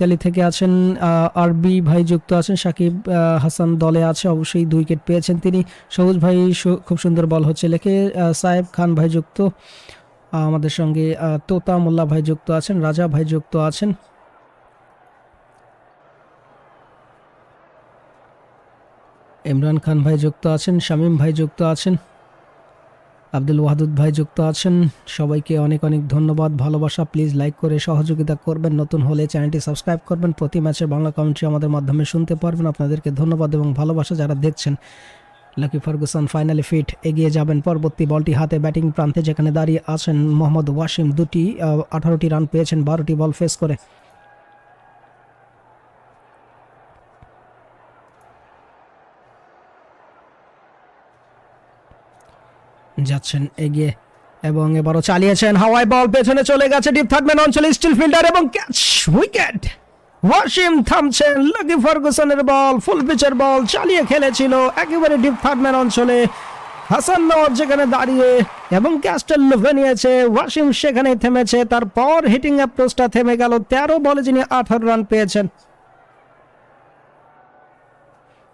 Italy থেকে আছেন আরবি ভাই যুক্ত আছেন, সাকিব হাসান দলে আছে, অবশ্যই দুই উইকেট পেয়েছেন তিনি। সবুজ ভাই খুব সুন্দর বল হচ্ছে লেখে সাহেব খান ভাই যুক্ত আমাদের সঙ্গে তোতা মোল্লা ভাই যুক্ত আছেন, রাজা ভাই যুক্ত আছেন। ইমরান খান ভাই যুক্ত আছেন, শামীম ভাই যুক্ত আছেন। আব্দুল ওয়াদুদ ভাই যুক্ত আছেন। সবাইকে অনেক অনেক ধন্যবাদ, ভালোবাসা। প্লিজ লাইক করে সহযোগিতা করবেন। নতুন হলে চ্যানেলটি সাবস্ক্রাইব করবেন। প্রতি ম্যাচের বাংলা কমেন্ট্রি আমাদের মাধ্যমে শুনতে পারবেন। আপনাদেরকে ধন্যবাদ এবং ভালোবাসা যারা দেখছেন। লাকি ফার্গুসন ফাইনালি ফিট এগিয়ে যাবেন। পরবর্তী বলটি হাতে ব্যাটিং প্রান্তে যেখানে দাঁড়িয়ে আছেন মোহাম্মদ ওয়াসিম। দুটি আঠারোটি রান পেয়েছেন, বারোটি বল ফেস করে। যাচ্ছেন, এগিয়ে এবং এবারও চালিয়েছেন। হাওয়াই বল, পেছনে চলে গেছে, ডিপ থার্ডম্যান অঞ্চলে স্টিল ফিল্ডার এবং ক্যাচ উইকেট। ওয়াসিম থামছেন, লাকি ফার্গুসনের বল, ফুল পিচের বল, চালিয়ে খেলেছিল, একেবারে ডিপ থার্ডম্যান অঞ্চলে হাসান নওয়াজ যেখানে দাঁড়িয়ে এবং ক্যাচটা লুভে নিয়েছে, ওয়াসিম সেখানেই থেমেছে, তারপর হিটিং অ্যাপ্রোচটা থেমে গেল। তেরো বলে যিনি আঠারো রান পেয়েছেন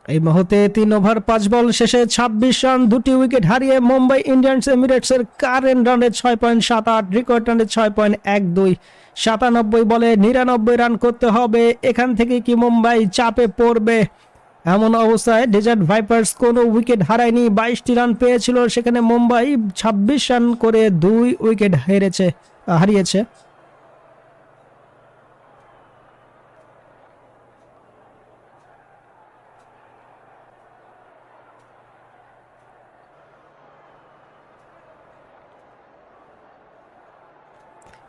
এই মুহূর্তে তিন ওভার, পাঁচ বল শেষে ছাব্বিশ রান, দুটি উইকেট হারিয়ে মুম্বাই ইন্ডিয়ান্স এমিরেটসের কারেন্ট রানের ছয় পয়েন্ট সাত আট, রেকর্ড রানের ছয় পয়েন্ট এক দুই। সাতানব্বই বলে নিরানব্বই রান করতে হবে, এখান থেকে কি মুম্বাই চাপে পড়বে? এমন অবস্থায় ডেজার্ট ভাইপার্স কোনো উইকেট হারায়নি, বাইশটি রান পেয়েছিল, সেখানে মুম্বাই ছাব্বিশ রান করে দুই উইকেট হেরেছে, হারিয়েছে।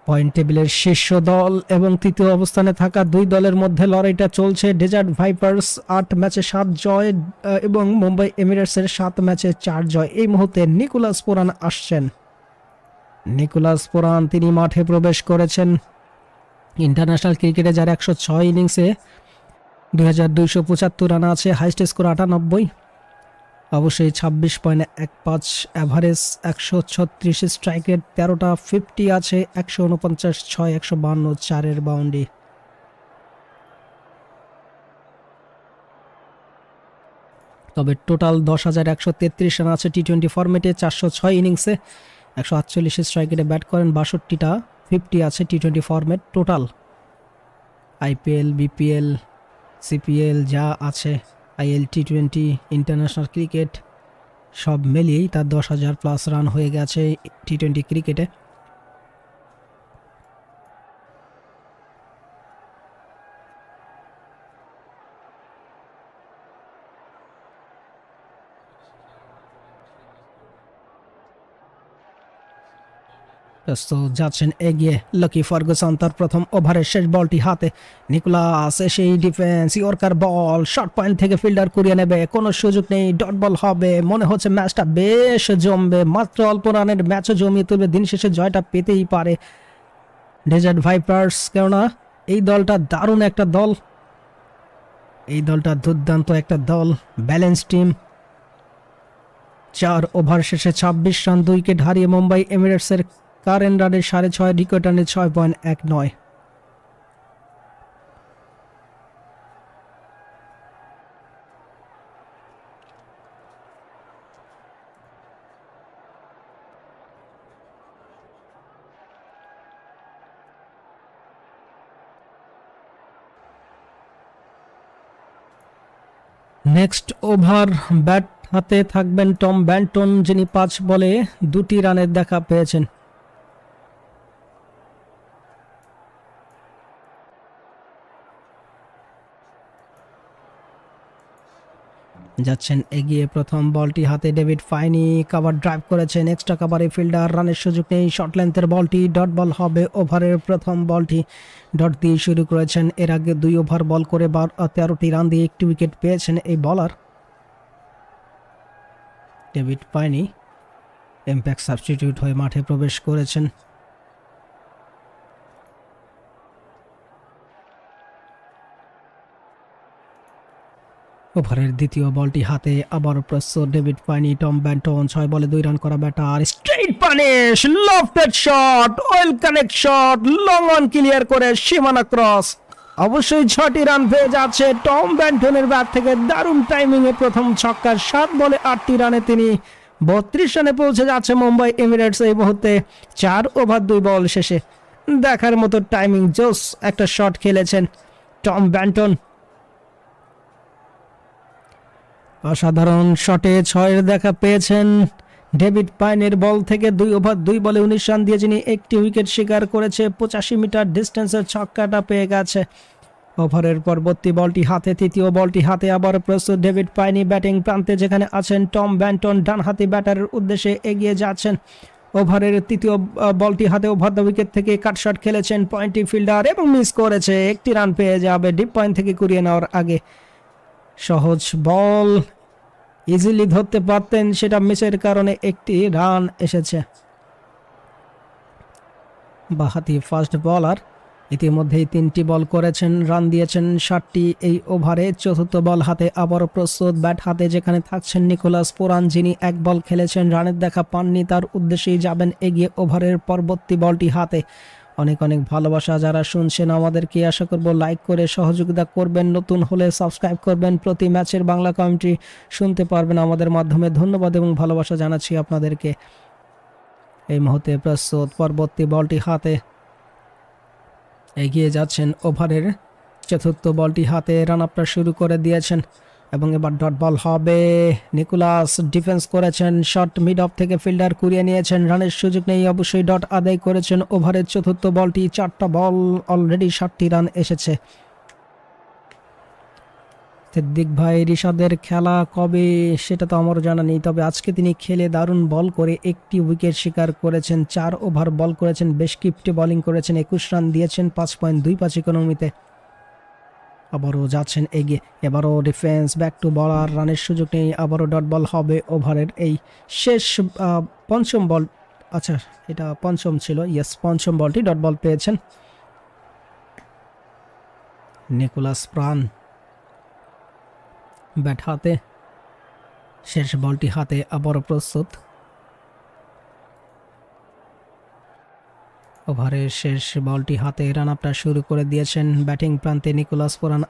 পয়েন্ট টেবিলের শীর্ষ দল এবং তৃতীয় অবস্থানে থাকা দুই দলের মধ্যে লড়াইটা চলছে। ডেজার্ট ভাইপার্স আট ম্যাচে সাত জয় এবং মুম্বাই এমিরেটসের সাত ম্যাচে চার জয়। এই মুহূর্তে নিকোলাস পোরান আসছেন। নিকোলাস পোরান তিনি মাঠে প্রবেশ করেছেন ইন্টারন্যাশনাল ক্রিকেটে, যার একশো ছয় ইনিংসে দুই হাজার দুইশো পঁচাত্তর রান আছে, হাইস্ট স্কোর আটানব্বই। অবশ্যই ছাব্বিশ পয়েন্ট এক পাঁচ অ্যাভারেজ একশো ছত্রিশ স্ট্রাইকের তেরোটা ফিফটি আছে, একশো উনপঞ্চাশ, ছয়, একশো বান্ন চারের বাউন্ডি তবে টোটাল দশ হাজার একশো তেত্রিশ রান আছে টি টোয়েন্টি ফর্মেটে চারশো ছয় ইনিংসে একশো আটচল্লিশ স্ট্রাইকেটে ব্যাট করেন, বাষট্টিটা ফিফটি আছে T twenty format total IPL BPL CPL যা আছে। IL T twenty international cricket সব মিলিয়েই তার দশ হাজার প্লাস রান হয়ে গেছে টি টোয়েন্টি ক্রিকেটে। যাচ্ছেন এগিয়ে। লকি ফার্গুসন তার প্রথম ওভারের শেষ বলটি হাতে। নিকোলাস সেই defence yorker ball short point থেকে ফিল্ডার করিয়ে নেবে। কোনো সুযোগ নেই ডট বল হবে। মনে হচ্ছে ম্যাচটা বেশ জমবে। মাত্র অল্প রানের ম্যাচও জমিয়ে তুলবে। দিন শেষে জয়টা পেতেই পারে। ডেজার্ট ভাইপার্স কেননা এই দলটা দারুণ একটা দল। এই দলটা দুর্দান্ত একটা দল। ব্যালেন্স টিম চার ওভার শেষে ছাব্বিশ রান, দুই উইকেট হারিয়ে মুম্বাই এমিরেটসের কারেন্ট রানের সাড়ে ছয় রিকোয়েট রানের ছয় পয়েন্ট এক নয়। নেক্সট ওভার ব্যাট হাতে থাকবেন টম ব্যান্টন, যিনি পাঁচ বলে দুটি রানের দেখা পেয়েছেন। যাচ্ছেন, এগিয়ে প্রথম বলটি হাতে ডেভিড ফাইনি কাভার ড্রাইভ করেছেন এক্সট্রা কাভারে ফিল্ডার রানের সুযোগ নেই শর্ট লেন্থের বলটি ডট বল হবে ওভারের প্রথম বলটি। ডট দিয়ে শুরু করেছেন, এর আগে দুই ওভার বল করে বার তেরোটি রান দিয়ে একটি উইকেট পেয়েছেন এই বলার ডেভিড পাইনি ইম্প্যাক্ট সাবস্টিটিউট হয়ে মাঠে প্রবেশ করেছেন। ওভারের দ্বিতীয় বলটি হাতে আবারও প্রস্তুত ডেভিড পাইনি টম ব্যান্টন, ছয় বলে দুই রান করা batter. Straight punish, lofted shot well connect shot, long on clear করে সীমানা ক্রস। অবশ্যই ছটি রান পেয়ে যাচ্ছে টম ব্যান্টনের ব্যাট থেকে। দারুণ টাইমিং এ প্রথম ছক্কার সাত বলে আটটি রানে তিনি বত্রিশ রানে পৌঁছে যাচ্ছে মুম্বাই এমিরেটস এই মুহূর্তে। চার ওভার দুই বল শেষে। দেখার মতো টাইমিং, জোস একটা শট খেলেছেন টম ব্যান্টন। অসাধারণ শটে ছয়ের দেখা পেয়েছেন। ডেভিড পাইনের বল থেকে দুই ওভার দুই বলে উনিশ রান দিয়ে যিনি একটি উইকেট শিকার করেছে, পঁচাশি মিটার ডিস্টেন্সের ছক্কাটা পেয়ে গেছে। ওভারের পরবর্তী বলটি হাতে, তৃতীয় বলটি হাতে আবার প্রস্তুত ডেভিড পাইনি ব্যাটিং প্রান্তে যেখানে আছেন টম ব্যান্টন ডান হাতি ব্যাটারের উদ্দেশ্যে এগিয়ে যাচ্ছেন। ওভারের তৃতীয় বলটি হাতে ওভার দ্য উইকেট থেকে কাটশট খেলেছেন পয়েন্টি ফিল্ডার এবং মিস করেছে, একটি রান পেয়ে যাবে ডিপ পয়েন্ট থেকে কুড়িয়ে নেওয়ার আগে। সহজ বল। ইজিলি ধরতে পারতেন, সেটা মিসের কারণে একটি রান এসেছে। বাহাতি ফার্স্ট বলার ইতিমধ্যেই তিনটি বল করেছেন রান দিয়েছেন ষাটটি এই ওভারে চতুর্থ বল হাতে আবারও প্রস্তুত ব্যাট হাতে যেখানে থাকছেন নিকোলাস পোরান, যিনি এক বল খেলেছেন, রানের দেখা পাননি, তার উদ্দেশ্যেই যাবেন এগিয়ে ওভারের পরবর্তী বলটি হাতে। অনেক অনেক ভালোবাসা যারা শুনছেন আমাদেরকে। আশা করব লাইক করে সহযোগিতা করবেন, নতুন হলে সাবস্ক্রাইব করবেন। প্রতি ম্যাচের বাংলা কমেন্ট্রি শুনতে পারবেন আমাদের মাধ্যমে। ধন্যবাদ এবং ভালোবাসা জানাচ্ছি আপনাদেরকে। এই মুহূর্তে প্রস্তুত পরবর্তী বলটি হাতে এগিয়ে যাচ্ছেন ওভারের। চতুর্থ বলটি হাতে রান আপটা শুরু করে দিয়েছেন। এবং এবার ডট বল হবে। নিকোলাস ডিফেন্স করেছেন, শট মিড অফ থেকে ফিল্ডার কুড়িয়ে নিয়েছেন, রানের সুযোগ নেই, অবশ্যই ডট আদায় করেছেন, ওভারের চতুর্থ বলটি, চারটা বল অলরেডি ষাটটি রান এসেছে। সিদ্দিক ভাই রিশাদের খেলা কবে, সেটা তো আমারও জানা নেই, তবে আজকে তিনি খেলে দারুণ বল করে একটি উইকেট শিকার করেছেন, চার ওভার বল করেছেন, বেশ কিপটে বোলিং করেছেন, একুশ রান দিয়েছেন, পাঁচ পয়েন্ট দুই পাঁচ ইকোনমিতে আবারও যাচ্ছেন এগিয়ে। এবারও ডিফেন্স ব্যাক টু বলার রানের সুযোগ নেই, আবারও ডট বল হবে ওভারের এই শেষ পঞ্চম বল আচ্ছা এটা পঞ্চম ছিল ইয়েস পঞ্চম বলটি ডট বল পেয়েছেন। নিকোলাস প্রাণ ব্যাট হাতে। শেষ বলটি হাতে আবারও প্রস্তুত। ওভারের শেষ বলটি হাতে রান আপটা শুরু করে দিয়েছেন ব্যাটিং প্রান্তে নিকোলাস পুরান।